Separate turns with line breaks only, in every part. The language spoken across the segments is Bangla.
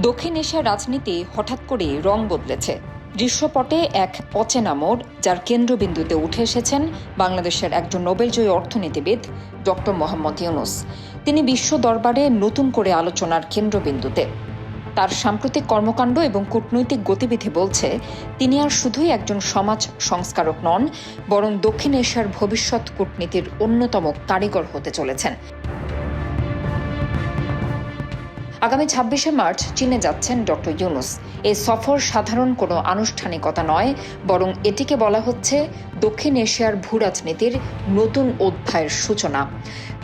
দক্ষিণ এশিয়ার রাজনীতি হঠাৎ করে রং বদলেছে। দৃশ্যপটে এক অচেনা মোড়, যার কেন্দ্রবিন্দুতে উঠে এসেছেন বাংলাদেশের একজন নোবেলজয়ী অর্থনীতিবিদ, ডক্টর মোহাম্মদ ইউনুস। তিনি বিশ্ব দরবারে নতুন করে আলোচনার কেন্দ্রবিন্দুতে। তার সাম্প্রতিক কর্মকাণ্ড এবং কূটনৈতিক গতিবিধি বলছে, তিনি আর শুধুই একজন সমাজ সংস্কারক নন, বরং দক্ষিণ এশিয়ার ভবিষ্যৎ কূটনীতির অন্যতম কারিগর হতে চলেছেন। আগামী ছাব্বিশে মার্চ চীনে যাচ্ছেন ডক্টর ইউনুস। এ সফর সাধারণ কোনো আনুষ্ঠানিকতা নয়, বরং এটিকে বলা হচ্ছে দক্ষিণ এশিয়ার ভূরাজনীতির নতুন অধ্যায়ের সূচনা।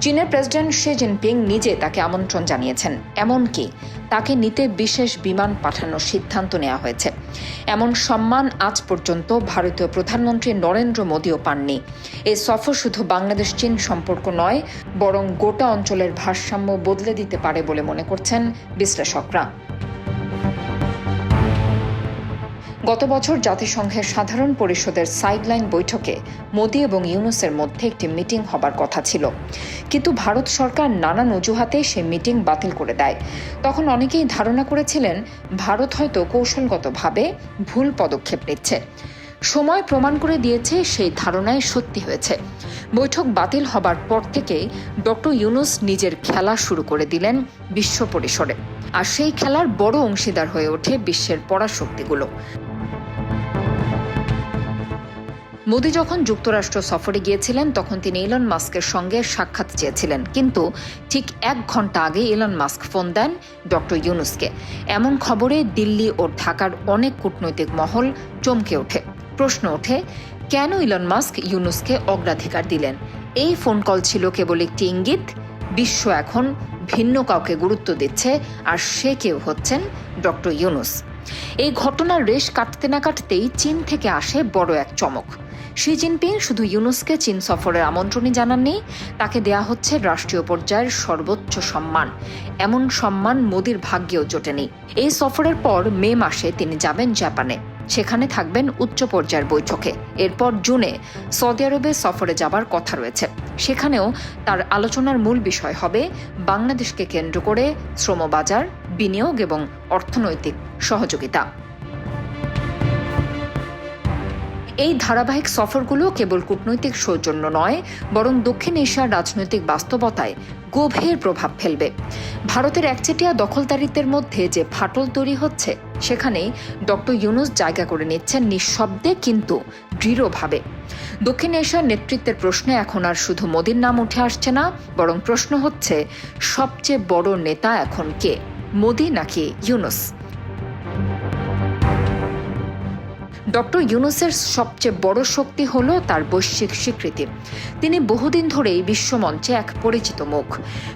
চীনের প্রেসিডেন্ট শি জিনপিং নিজে তাকে আমন্ত্রণ জানিয়েছেন। এমনকি তাকে নিতে বিশেষ বিমান পাঠানোর সিদ্ধান্ত নেওয়া হয়েছে। এমন সম্মান আজ পর্যন্ত ভারতীয় প্রধানমন্ত্রী নরেন্দ্র মোদীও পাননি। এই সফর শুধু বাংলাদেশ চীন সম্পর্ক নয়, বরং গোটা অঞ্চলের ভারসাম্য বদলে দিতে পারে বলে মনে করছেন বিশ্লেষকরা। গত বছর জাতিসংঘের সাধারণ পরিষদের সাইডলাইন বৈঠকে মোদি এবং ইউনুসের মধ্যে একটি মিটিং হবার কথা ছিল। কিন্তু ভারত সরকার নানান অজুহাতে সে মিটিং বাতিল করে দেয়। তখন অনেকেই ধারণা করেছিলেন, ভারত হয়তো কৌশলগতভাবে ভুল পদক্ষেপ নিচ্ছে। সময় প্রমাণ করে দিয়েছে সেই ধারণায় সত্যি হয়েছে। বৈঠক বাতিল হবার পর থেকে ডক্টর ইউনুস নিজের খেলা শুরু করে দিলেন বিশ্ব পরিসরে। আর সেই খেলার বড় অংশীদার হয়ে ওঠে বিশ্বের পরাশক্তিগুলো। মোদি যখন যুক্তরাষ্ট্র সফরে গিয়েছিলেন, তখন তিনি ইলন মাস্কের সঙ্গে সাক্ষাৎ চেয়েছিলেন। কিন্তু ঠিক এক ঘণ্টা আগে ইলন মাস্ক ফোন দেন ডক্টর ইউনুসকে। এমন খবরে দিল্লি ও ঢাকার অনেক কূটনৈতিক মহল চমকে ওঠে। প্রশ্ন ওঠে, কেন ইলন মাস্ক ইউনুসকে অগ্রাধিকার দিলেন? এই ফোন কল ছিল কেবল একটি ইঙ্গিত, বিশ্ব এখন ভিন্ন কাউকে গুরুত্ব দিচ্ছে, আর সে কেউ হচ্ছেন ডক্টর ইউনুস। এই ঘটনার রেশ কাটতে না কাটতেই চীন থেকে আসে বড় এক চমক। শি জিনপিং শুধু ইউনুসকে চীন সফরের আমন্ত্রণই জানাননি, তাকে দেয়া হচ্ছে রাষ্ট্রীয় পর্যায়ের সর্বোচ্চ সম্মান। এমন সম্মান মোদির ভাগ্যেও জোটেনি। এই সফরের পর মে মাসে তিনি যাবেন জাপানে। সেখানে থাকবেন উচ্চ পর্যায়ের বৈঠকে। এরপর জুনে সৌদি আরবে সফরে যাবার কথা রয়েছে। সেখানেও তার আলোচনার মূল বিষয় হবে বাংলাদেশকে কেন্দ্র করে শ্রমবাজার, বিনিয়োগ এবং অর্থনৈতিক সহযোগিতা। এই ধারাবাহিক সফরগুলো কেবল কূটনৈতিক সৌজন্য নয়, বরং দক্ষিণ এশিয়ার রাজনৈতিক বাস্তবতায় গভীর প্রভাব ফেলবে। ভারতের একচেটিয়া দখলদারিত্বের মধ্যে যে ফাটল তৈরি হচ্ছে, সেখানেই ডক্টর ইউনুস জায়গা করে নিচ্ছেন নিঃশব্দে কিন্তু দৃঢ়ভাবে। দক্ষিণ এশিয়ার নেতৃত্বের প্রশ্নে এখন আর শুধু মোদীর নাম উঠে আসছে না, বরং প্রশ্ন হচ্ছে, সবচেয়ে বড় নেতা এখন কে? মোদী নাকি ইউনুস? ডক্টর ইউনুসের সবচেয়ে বড় শক্তি হল তার বৈশ্বিক স্বীকৃতি। তিনি বহুদিন ধরেই বিশ্বমঞ্চে এক পরিচিত মুখ।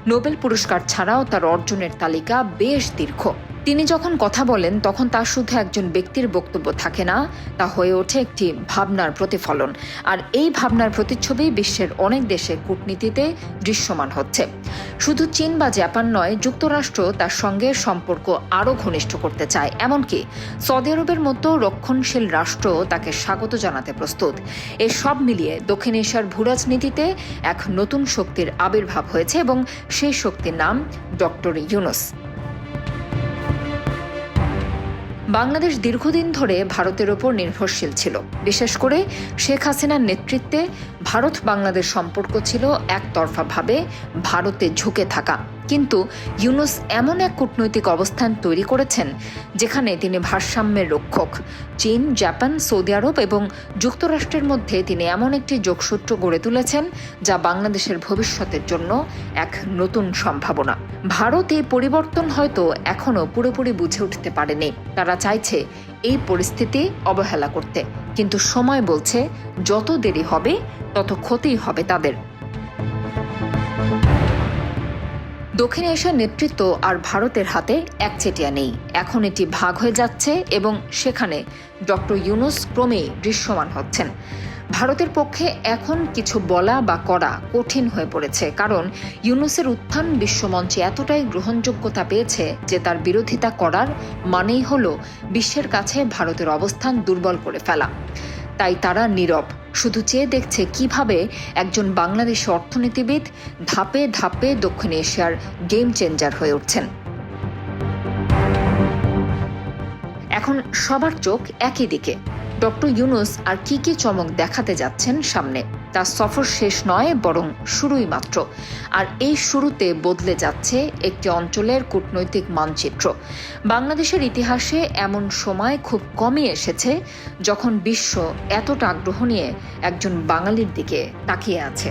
নোবেল পুরস্কার ছাড়াও তার অর্জনের তালিকা বেশ দীর্ঘ। তিনি যখন কথা বলেন, তখন তা শুধু একজন ব্যক্তির বক্তব্য থাকে না, তা হয়ে ওঠে একটি ভাবনার প্রতিফলন। আর এই ভাবনার প্রতিচ্ছবি বিশ্বের অনেক দেশে কূটনীতিতে দৃশ্যমান হচ্ছে। শুধু চীন বা জাপান নয়, যুক্তরাষ্ট্র তার সঙ্গে সম্পর্ক আরও ঘনিষ্ঠ করতে চায়। এমনকি সৌদি আরবের মতো রক্ষণশীল রাষ্ট্র তাকে স্বাগত জানাতে প্রস্তুত। এ সব মিলিয়ে দক্ষিণ এশিয়ার ভূরাজনীতিতে এক নতুন শক্তির আবির্ভাব হয়েছে এবং সেই শক্তির নাম ডক্টর ইউনুস। বাংলাদেশ দীর্ঘদিন ধরে ভারতের ওপর নির্ভরশীল ছিল। বিশেষ করে শেখ হাসিনার নেতৃত্বে ভারত বাংলাদেশ সম্পর্ক ছিল একতরফাভাবে ভারতে ঝুঁকে থাকা। কিন্তু ইউনুস এমন এক কূটনৈতিক অবস্থান তৈরি করেছেন, যেখানে তিনি ভারসাম্যের রক্ষক। চীন, জাপান, সৌদি আরব এবং যুক্তরাষ্ট্রের মধ্যে তিনি এমন একটি যোগসূত্র গড়ে তুলেছেন, যা বাংলাদেশের ভবিষ্যতের জন্য এক নতুন সম্ভাবনা। ভারত এই পরিবর্তন হয়তো এখনও পুরোপুরি বুঝে উঠতে পারেনি। তারা চাইছে এই পরিস্থিতি অবহেলা করতে। কিন্তু সময় বলছে যত দেরি হবে, তত ক্ষতি হবে তাদের। দক্ষিণ এশিয়ার নেতৃত্ব আর ভারতের হাতে একচেটিয়া নেই। এখন এটি ভাগ হয়ে যাচ্ছে এবং সেখানে ডক্টর ইউনুস ক্রমেই দৃশ্যমান হচ্ছেন। ভারতের পক্ষে এখন কিছু বলা বা করা কঠিন হয়ে পড়েছে, কারণ ইউনুসের উত্থান বিশ্বমঞ্চে এতটাই গ্রহণযোগ্যতা পেয়েছে যে তার বিরোধিতা করার মানেই হল বিশ্বের কাছে ভারতের অবস্থান দুর্বল করে ফেলা। তাই তারা নীরব, শুধু চেয়ে দেখছে কীভাবে একজন বাংলাদেশি অর্থনীতিবিদ ধাপে ধাপে দক্ষিণ এশিয়ার গেম চেঞ্জার হয়ে উঠছেন। এখন সবার চোখ একই দিকে। ডক্টর ইউনুস আর কি কি চমক দেখাতে যাচ্ছেন সামনে তার সফর শেষ নয়, বরং শুরুই মাত্র। আর এই শুরুতে বদলে যাচ্ছে একটি অঞ্চলের কূটনৈতিক মানচিত্র। বাংলাদেশের ইতিহাসে এমন সময় খুব কমই এসেছে, যখন বিশ্ব এতটা আগ্রহ নিয়ে একজন বাঙালির দিকে তাকিয়ে আছে।